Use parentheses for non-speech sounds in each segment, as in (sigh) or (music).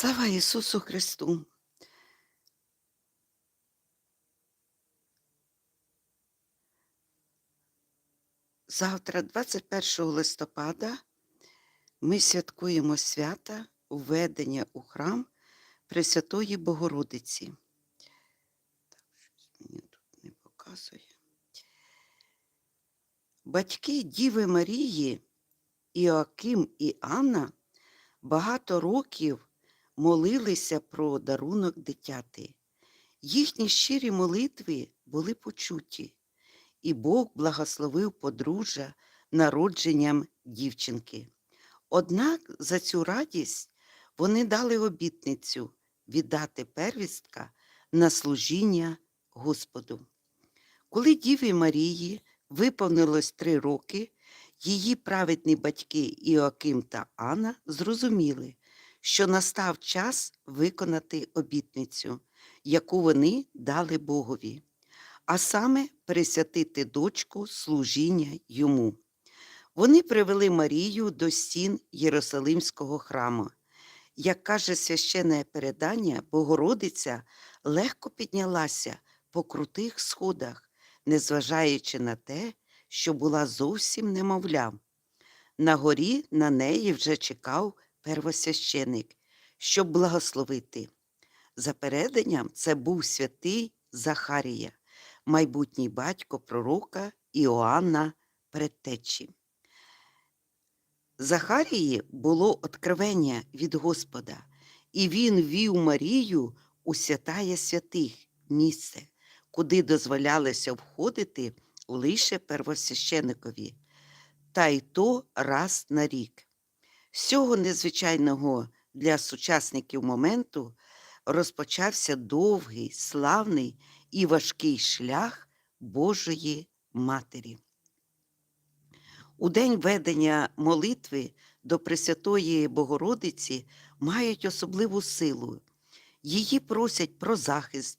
Слава Ісусу Христу! Завтра, 21 листопада, ми святкуємо свята введення у храм Пресвятої Богородиці. Так, щось мені тут не показує. Батьки Діви Марії Іоаким і Анна багато років молилися про дарунок дитяти. Їхні щирі молитви були почуті, і Бог благословив подружжя народженням дівчинки. Однак за цю радість вони дали обітницю віддати первістка на служіння Господу. Коли Діві Марії виповнилось три роки, її праведні батьки Іоаким та Анна зрозуміли, що настав час виконати обітницю, яку вони дали Богові, а саме присвятити дочку служіння йому. Вони привели Марію до стін Єрусалимського храму. Як каже священне передання, Богородиця легко піднялася по крутих сходах, незважаючи на те, що була зовсім немовлям. На горі на неї вже чекав первосвященик, щоб благословити. За переданням, це був святий Захарія, майбутній батько пророка Іоанна Предтечі. Захарії було откровення від Господа, і він вів Марію у святає святих місце, куди дозволялося входити лише первосвященикові, та й то раз на рік. З цього незвичайного для сучасників моменту розпочався довгий, славний і важкий шлях Божої Матері. У день ведення молитви до Пресвятої Богородиці мають особливу силу. Її просять про захист,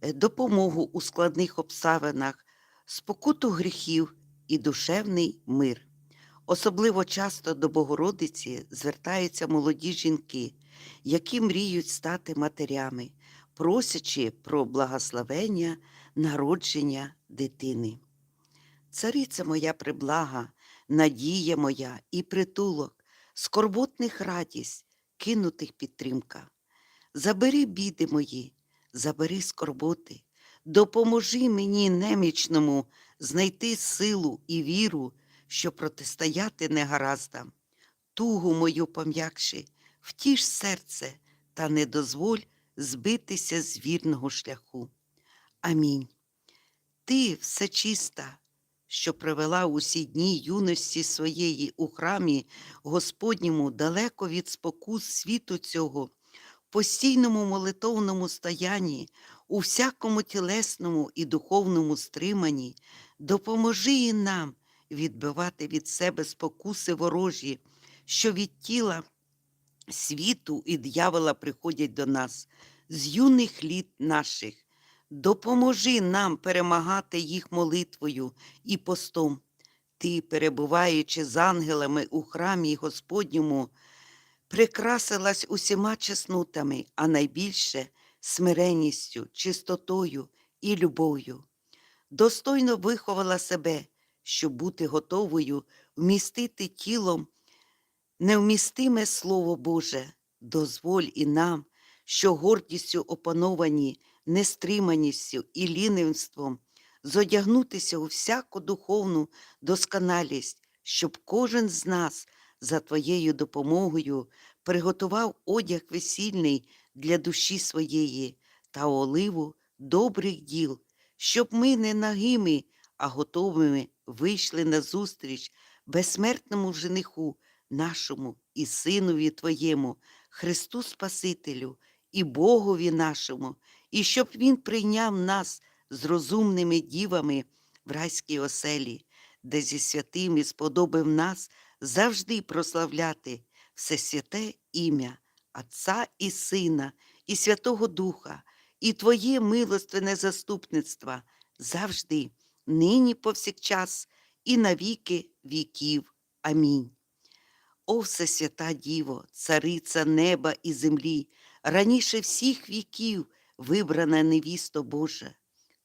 е, допомогу у складних обставинах, спокуту гріхів і душевний мир. Особливо часто до Богородиці звертаються молоді жінки, які мріють стати матерями, просячи про благословення народження дитини. Цариця моя приблага, надія моя і притулок, скорботних радість, кинутих підтримка. Забери біди мої, забери скорботи, допоможи мені немічному знайти силу і віру, що протистояти негараздам. Тугу мою пом'якши, втіш серце та не дозволь збитися з вірного шляху. Амінь. Ти все чиста, що привела усі дні юності своєї у храмі Господньому далеко від спокус світу цього, постійному молитовному стоянні, у всякому тілесному і духовному стриманні, допоможи і нам відбивати від себе спокуси ворожі, що від тіла світу і дьявола приходять до нас з юних літ наших. Допоможи нам перемагати їх молитвою і постом. Ти, перебуваючи з ангелами у храмі Господньому, прикрасилась усіма чеснотами, а найбільше смиренністю, чистотою і любов'ю. Достойно виховала себе, щоб бути готовою вмістити тілом невмістиме Слово Боже, дозволь і нам, що гордістю опановані, нестриманістю і лінивством, зодягнутися у всяку духовну досконалість, щоб кожен з нас за Твоєю допомогою приготував одяг весільний для душі своєї та оливу добрих діл, щоб ми не нагими, а готовими вийшли назустріч безсмертному жениху нашому і Синові Твоєму, Христу Спасителю і Богові нашому, і щоб Він прийняв нас з розумними дівами в райській оселі, де зі святими сподобив нас завжди прославляти все святе ім'я Отця і Сина, і Святого Духа, і Твоє милостивне заступництво завжди, нині повсякчас, і на віки віків. Амінь. О, Всесвята Діво, цариця неба і землі, раніше всіх віків вибрана невісто Божа.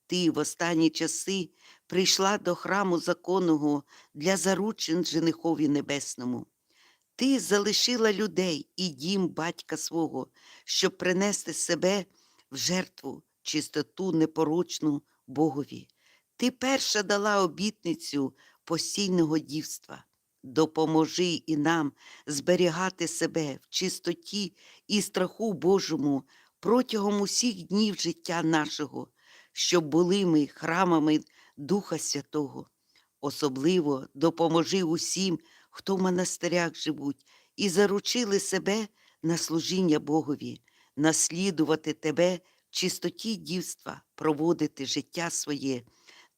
Ти в останні часи прийшла до храму законного для заручин женихові небесному. Ти залишила людей і дім батька свого, щоб принести себе в жертву, чистоту непорочну Богові. Ти перша дала обітницю постійного дівства. Допоможи і нам зберігати себе в чистоті і страху Божому протягом усіх днів життя нашого, щоб були ми храмами Духа Святого. Особливо допоможи усім, хто в монастирях живуть, і заручили себе на служіння Богові, наслідувати Тебе в чистоті дівства, проводити життя своє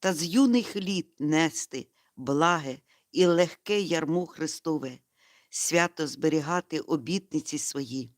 та з юних літ нести благе і легке ярмо Христове, свято зберігати обітниці свої.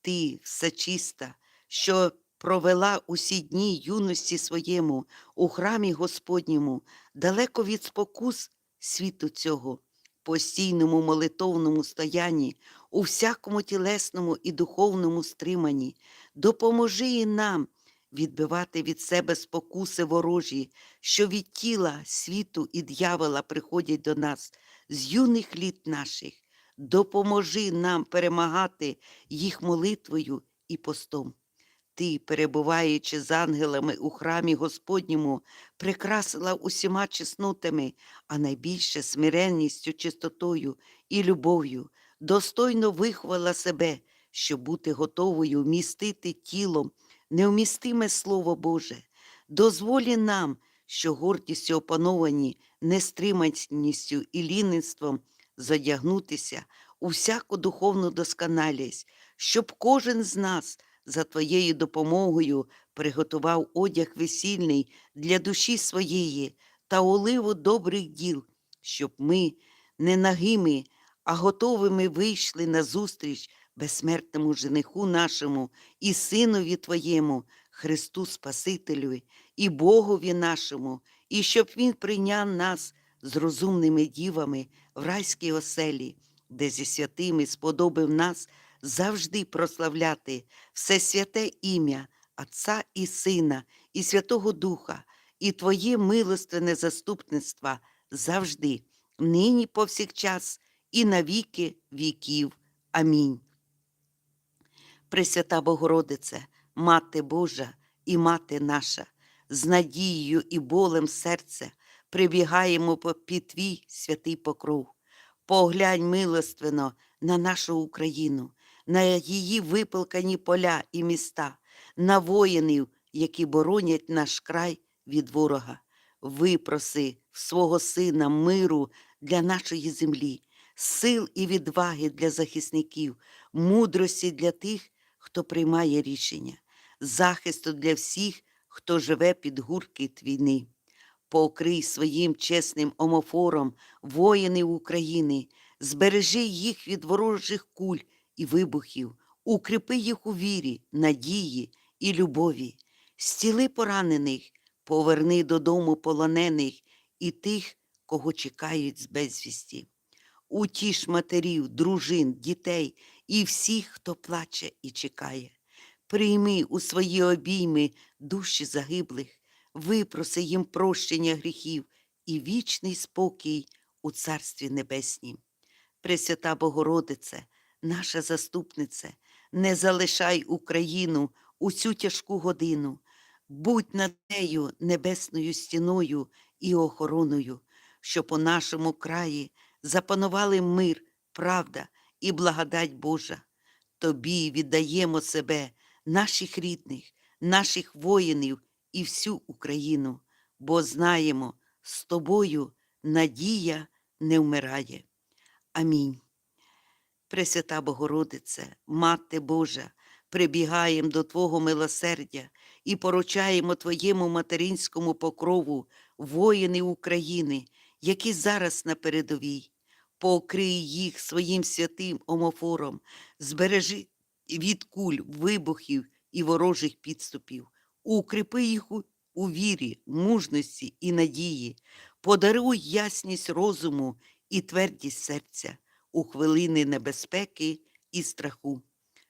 Ти, всечиста, що провела усі дні юності своєму у храмі Господньому, далеко від спокус світу цього, постійному молитовному стоянні, у всякому тілесному і духовному стриманні, допоможи і нам відбивати від себе спокуси ворожі, що від тіла, світу і дьявола приходять до нас з юних літ наших. Допоможи нам перемагати їх молитвою і постом. Ти, перебуваючи з ангелами у храмі Господньому, прикрасила усіма чеснотами, а найбільше смиренністю, чистотою і любов'ю, достойно виховала себе, щоб бути готовою вмістити тілом невмістиме Слово Боже. Дозволі нам, що гордістю опановані нестриманістю і лінництвом задягнутися у всяку духовну досконалість, щоб кожен з нас за Твоєю допомогою приготував одяг весільний для душі своєї та оливу добрих діл, щоб ми не нагими, а готовими вийшли на зустріч безсмертному жениху нашому і Синові Твоєму, Христу Спасителю і Богові нашому, і щоб Він прийняв нас з розумними дівами в райській оселі, де зі святими сподобив нас завжди прославляти все святе ім'я Отця і Сина, і Святого Духа, і Твоє милостивне заступництво завжди, нині повсякчас, і на віки віків. Амінь. Пресвята Богородице, Мати Божа і Мати наша, з надією і болем серця прибігаємо під Твій святий покров. Поглянь милостивно на нашу Україну, на її випилкані поля і міста, на воїнів, які боронять наш край від ворога. Випроси свого Сина миру для нашої землі, сил і відваги для захисників, мудрості для тих, хто приймає рішення, захисту для всіх, хто живе під гуркіт війни. Покрий своїм чесним омофором воїнів України, збережи їх від ворожих куль і вибухів, укріпи їх у вірі, надії і любові, стіли поранених, поверни додому полонених і тих, кого чекають з безвісті. Утіш матерів, дружин, дітей і всіх, хто плаче і чекає. Прийми у свої обійми душі загиблих, випроси їм прощення гріхів і вічний спокій у Царстві Небеснім. Пресвята Богородице, наша заступнице, не залишай Україну у цю тяжку годину, будь над нею небесною стіною і охороною, щоб у нашому краї запанували мир, правда і благодать Божа. Тобі віддаємо себе, наших рідних, наших воїнів і всю Україну, бо знаємо, з тобою надія не вмирає. Амінь. Пресвята Богородице, Мати Божа, прибігаємо до Твого милосердя і поручаємо Твоєму материнському покрову воїни України, які зараз на передовій. Покрий їх своїм святим омофором, збережи від куль, вибухів і ворожих підступів, укріпи їх у, вірі, мужності і надії, подаруй ясність розуму і твердість серця, у хвилини небезпеки і страху.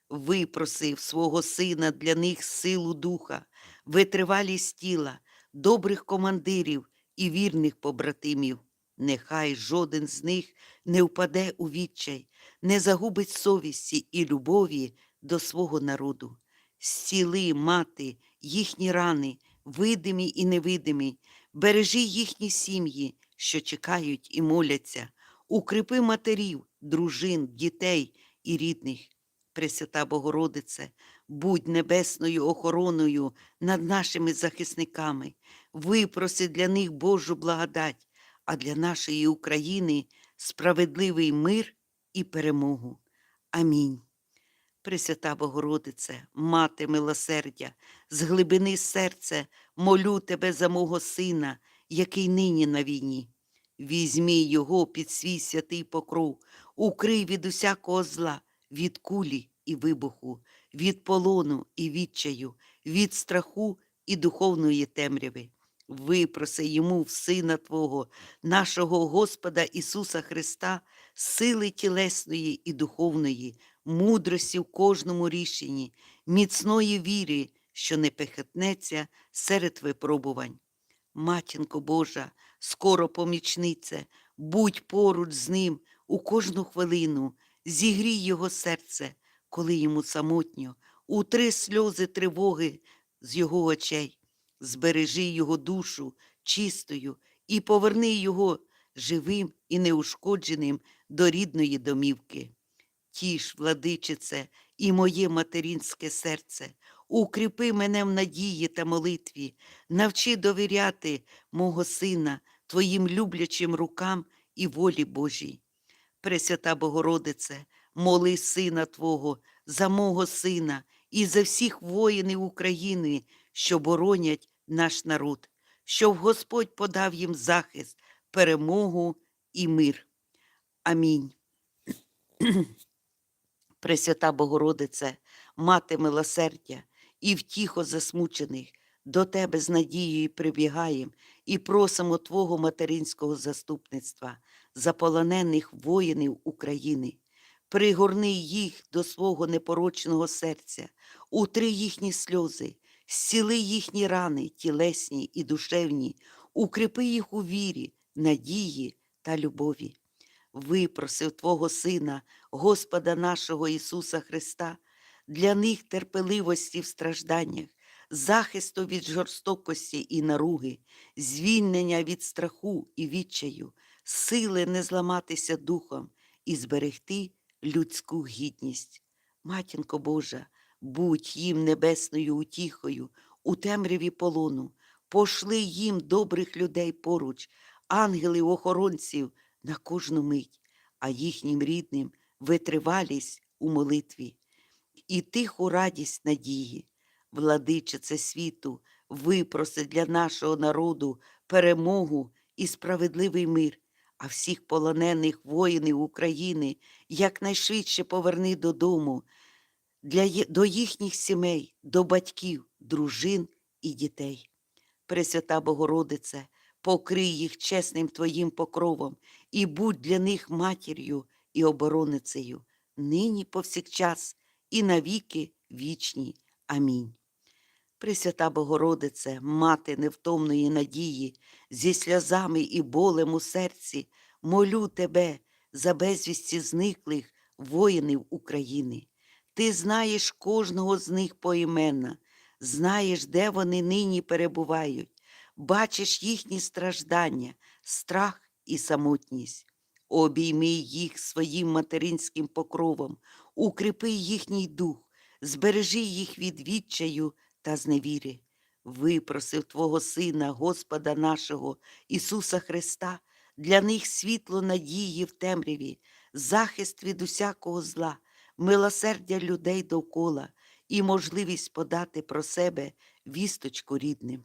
Випросив свого сина для них силу духа, витривалість тіла, добрих командирів і вірних побратимів. Нехай жоден з них не впаде у відчай, не загубить совісті і любові до свого народу. Зціли, мати, їхні рани, видимі і невидимі, бережи їхні сім'ї, що чекають і моляться, укріпи матерів, дружин, дітей і рідних. Пресвята Богородице, будь небесною охороною над нашими захисниками, випроси для них Божу благодать, а для нашої України справедливий мир і перемогу. Амінь. Пресвята Богородице, Мати милосердя, з глибини серця молю тебе за мого сина, який нині на війні. Візьми його під свій святий покров, укрий від усякого зла, від кулі і вибуху, від полону і відчаю, від страху і духовної темряви. Випроси йому в Сина Твого, нашого Господа Ісуса Христа, сили тілесної і духовної, мудрості в кожному рішенні, міцної віри, що не пехотнеться серед випробувань. Матінко Божа, скоро помічниця, будь поруч з ним у кожну хвилину, зігрій його серце, коли йому самотньо, утри сльози тривоги з його очей, збережи його душу чистою і поверни його живим і неушкодженим до рідної домівки. Тіш, владичице, і моє материнське серце, укріпи мене в надії та молитві, навчи довіряти мого сина Твоїм люблячим рукам і волі Божій. Пресвята Богородице, моли сина Твого за мого сина і за всіх воїнів України, що боронять наш народ, щоб Господь подав їм захист, перемогу і мир. Амінь. (clears throat) Пресвята Богородице, мати милосердя і втіхо засмучених, до Тебе з надією прибігаєм і просимо Твого материнського заступництва за полонених воїнів України. Пригорни їх до свого непорочного серця, утри їхні сльози, зціли їхні рани, тілесні і душевні, укріпи їх у вірі, надії та любові. Випросив Твого Сина, Господа нашого Ісуса Христа, для них терпеливості в стражданнях, захисту від жорстокості і наруги, звільнення від страху і відчаю, сили не зламатися духом і зберегти людську гідність. Матінко Божа, будь їм небесною утіхою у темряві полону, пошли їм добрих людей поруч, ангелів-охоронців на кожну мить, а їхнім рідним витривалість у молитві і тиху радість надії. Владичице світу, випроси для нашого народу перемогу і справедливий мир, а всіх полонених воїнів України якнайшвидше поверни додому, для, до їхніх сімей, до батьків, дружин і дітей. Пресвята Богородице, покрий їх чесним Твоїм покровом і будь для них матір'ю і обороницею, нині повсякчас і навіки вічні. Амінь. Пресвята Богородице, мати невтомної надії, зі сльозами і болем у серці, молю тебе за безвісті зниклих воїнів України. Ти знаєш кожного з них поіменно, знаєш, де вони нині перебувають, бачиш їхні страждання, страх і самотність. Обійми їх своїм материнським покровом, укріпи їхній дух, збережи їх від відчаю та зневіри. Випросив Твого Сина, Господа нашого, Ісуса Христа, для них світло надії в темряві, захист від усякого зла, милосердя людей довкола і можливість подати про себе вісточку рідним.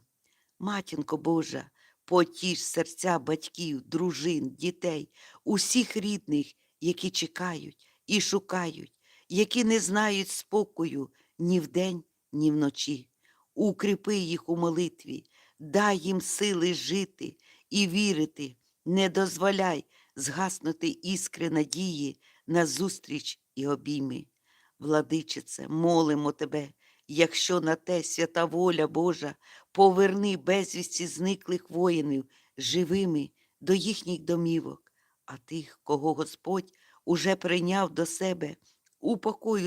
Матінко Божа, потіш серця батьків, дружин, дітей, усіх рідних, які чекають і шукають, які не знають спокою ні вдень, ні вночі. Укріпи їх у молитві, дай їм сили жити і вірити, не дозволяй згаснути іскри надії на зустріч і обійми. Владичице, молимо тебе, якщо на те свята воля Божа, поверни безвісті зниклих воїнів живими до їхніх домівок, а тих, кого Господь уже прийняв до себе, у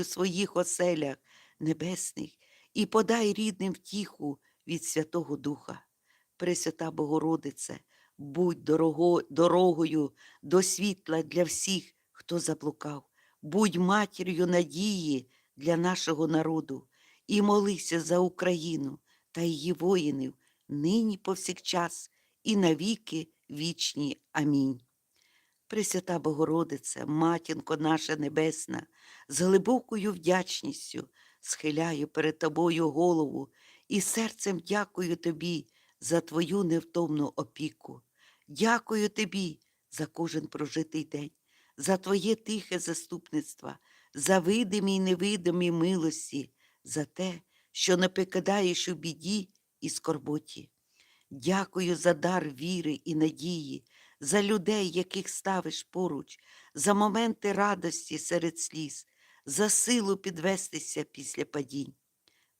своїх оселях небесних і подай рідним втіху від Святого Духа. Пресвята Богородице, будь дорого, дорогою до світла для всіх, хто заблукав, будь матір'ю надії для нашого народу і молися за Україну та її воїнів нині повсякчас і навіки вічні. Амінь. Пресвята Богородице, матінко наша небесна, з глибокою вдячністю схиляю перед тобою голову і серцем дякую тобі за твою невтомну опіку. Дякую тобі за кожен прожитий день, за твоє тихе заступництво, за видимі й невидимі милості, за те, що не покидаєш у біді і скорботі. Дякую за дар віри і надії, за людей, яких ставиш поруч, за моменти радості серед сліз, за силу підвестися після падінь.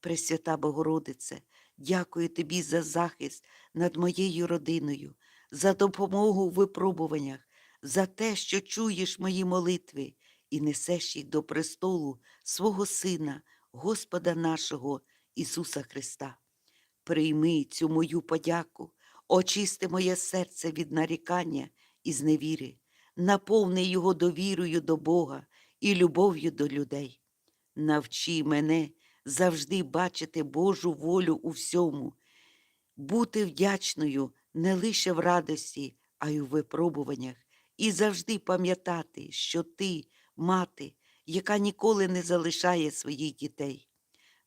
Пресвята Богородице, дякую тобі за захист над моєю родиною, за допомогу у випробуваннях, за те, що чуєш мої молитви і несеш їх до престолу свого Сина, Господа нашого Ісуса Христа. Прийми цю мою подяку, очисти моє серце від нарікання і зневіри, наповни його довірою до Бога і любов'ю до людей. Навчи мене завжди бачити Божу волю у всьому, бути вдячною не лише в радості, а й у випробуваннях, і завжди пам'ятати, що ти, мати, яка ніколи не залишає своїх дітей.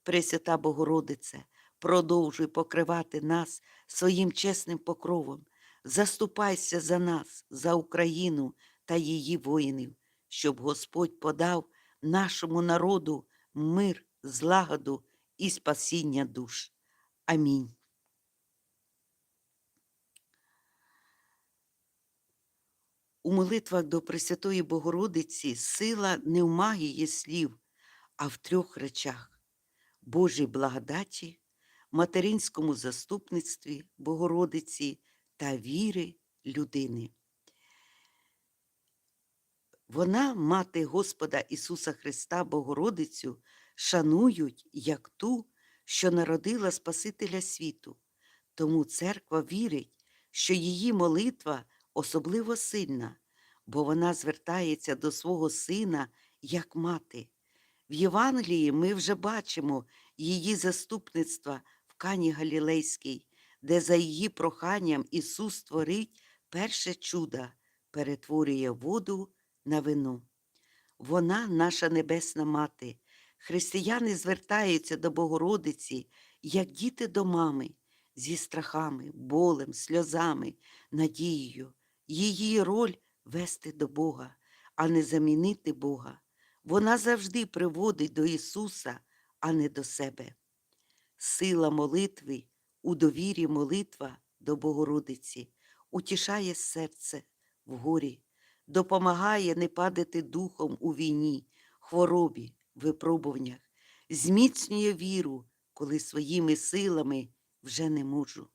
Пресвята Богородице, продовжуй покривати нас своїм чесним покровом. Заступайся за нас, за Україну та її воїнів, щоб Господь подав нашому народу мир, злагоду і спасіння душ. Амінь. У молитвах до Пресвятої Богородиці сила не в магії слів, а в трьох речах Божій благодаті, материнському заступництві Богородиці та віри людини. Вона, мати Господа Ісуса Христа Богородицю, шанують як ту, що народила Спасителя світу. Тому церква вірить, що її молитва особливо сильна, бо вона звертається до свого сина як мати. В Євангелії ми вже бачимо її заступництва в Кані Галілейській, де за її проханням Ісус створить перше чудо, перетворює воду на вино. Вона, наша небесна мати. Християни звертаються до Богородиці, як діти до мами, зі страхами, болем, сльозами, надією. Її роль вести до Бога, а не замінити Бога. Вона завжди приводить до Ісуса, а не до себе. Сила молитви у довірі молитва до Богородиці утішає серце в горі, допомагає не падати духом у війні, хворобі, випробуваннях, зміцнює віру, коли своїми силами вже не можу.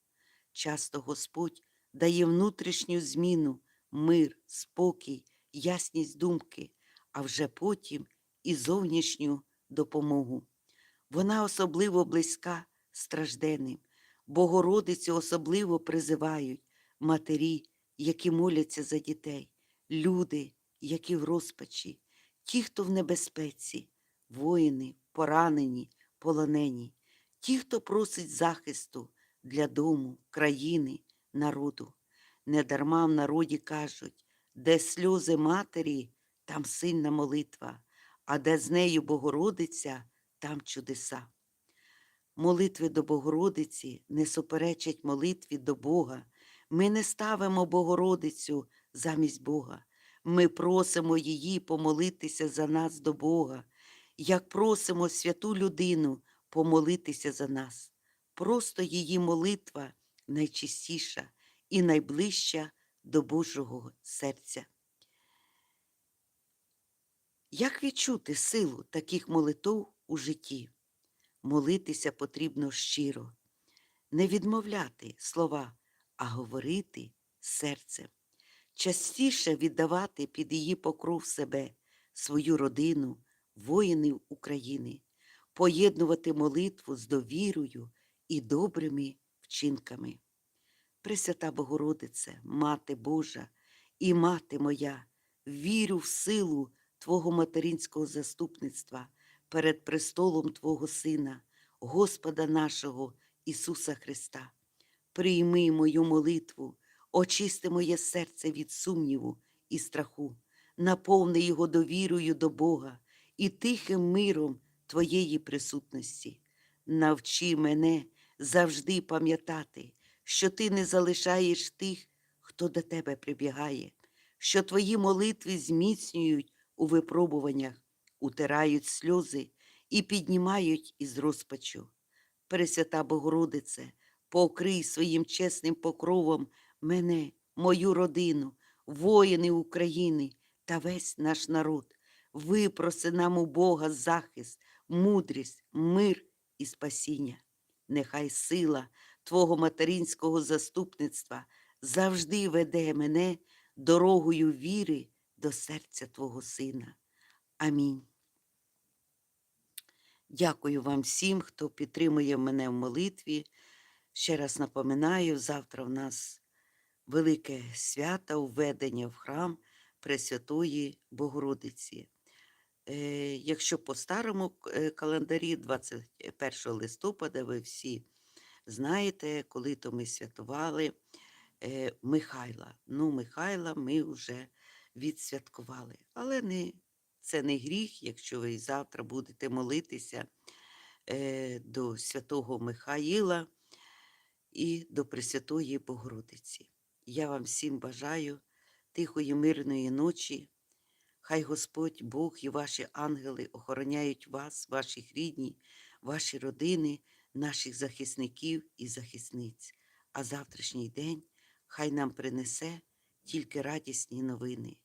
Часто Господь дає внутрішню зміну, мир, спокій, ясність думки, а вже потім і зовнішню допомогу. Вона особливо близька стражденним, Богородицю особливо призивають матері, які моляться за дітей, люди, які в розпачі, ті, хто в небезпеці, воїни, поранені, полонені, ті, хто просить захисту для дому, країни, народу. Недарма в народі кажуть, де сльози матері, там сильна молитва, а де з нею Богородиця, там чудеса. Молитви до Богородиці не суперечать молитві до Бога. Ми не ставимо Богородицю замість Бога. Ми просимо її помолитися за нас до Бога, як просимо святу людину помолитися за нас. Просто її молитва найчистіша і найближча до Божого серця. Як відчути силу таких молитов у житті? Молитися потрібно щиро, не відмовляти слова, а говорити серцем. Частіше віддавати під її покров себе, свою родину, воїнів України, поєднувати молитву з довірою і добрими вчинками. Пресвята Богородице, Мати Божа і Мати моя, вірю в силу Твого материнського заступництва перед престолом Твого Сина, Господа нашого Ісуса Христа. Прийми мою молитву, очисти моє серце від сумніву і страху, наповни його довірою до Бога і тихим миром Твоєї присутності. Навчи мене завжди пам'ятати, що Ти не залишаєш тих, хто до Тебе прибігає, що Твої молитви зміцнюють у випробуваннях, утирають сльози і піднімають із розпачу. Пресвята Богородице, покрий своїм чесним покровом мене, мою родину, воїни України та весь наш народ. Випроси нам у Бога захист, мудрість, мир і спасіння. Нехай сила Твого материнського заступництва завжди веде мене дорогою віри до серця Твого Сина. Амінь. Дякую вам всім, хто підтримує мене в молитві. Ще раз напоминаю, завтра в нас велике свято введення в храм Пресвятої Богородиці. Е, Якщо по старому е, календарі, 21 листопада, ви всі знаєте, коли то ми святували е, Михайла. Ну, Михайла ми вже відсвяткували. Але не, це не гріх, якщо ви завтра будете молитися до святого Михаїла і до Пресвятої Богородиці. Я вам всім бажаю тихої, мирної ночі. Хай Господь Бог і ваші ангели охороняють вас, ваших рідні, ваші родини, наших захисників і захисниць. А завтрашній день хай нам принесе тільки радісні новини,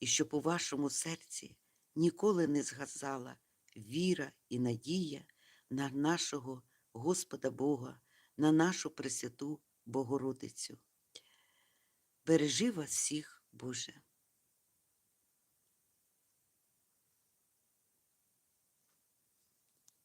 і щоб у вашому серці ніколи не згасала віра і надія на нашого Господа Бога, на нашу Пресвяту Богородицю. Бережи вас всіх, Боже.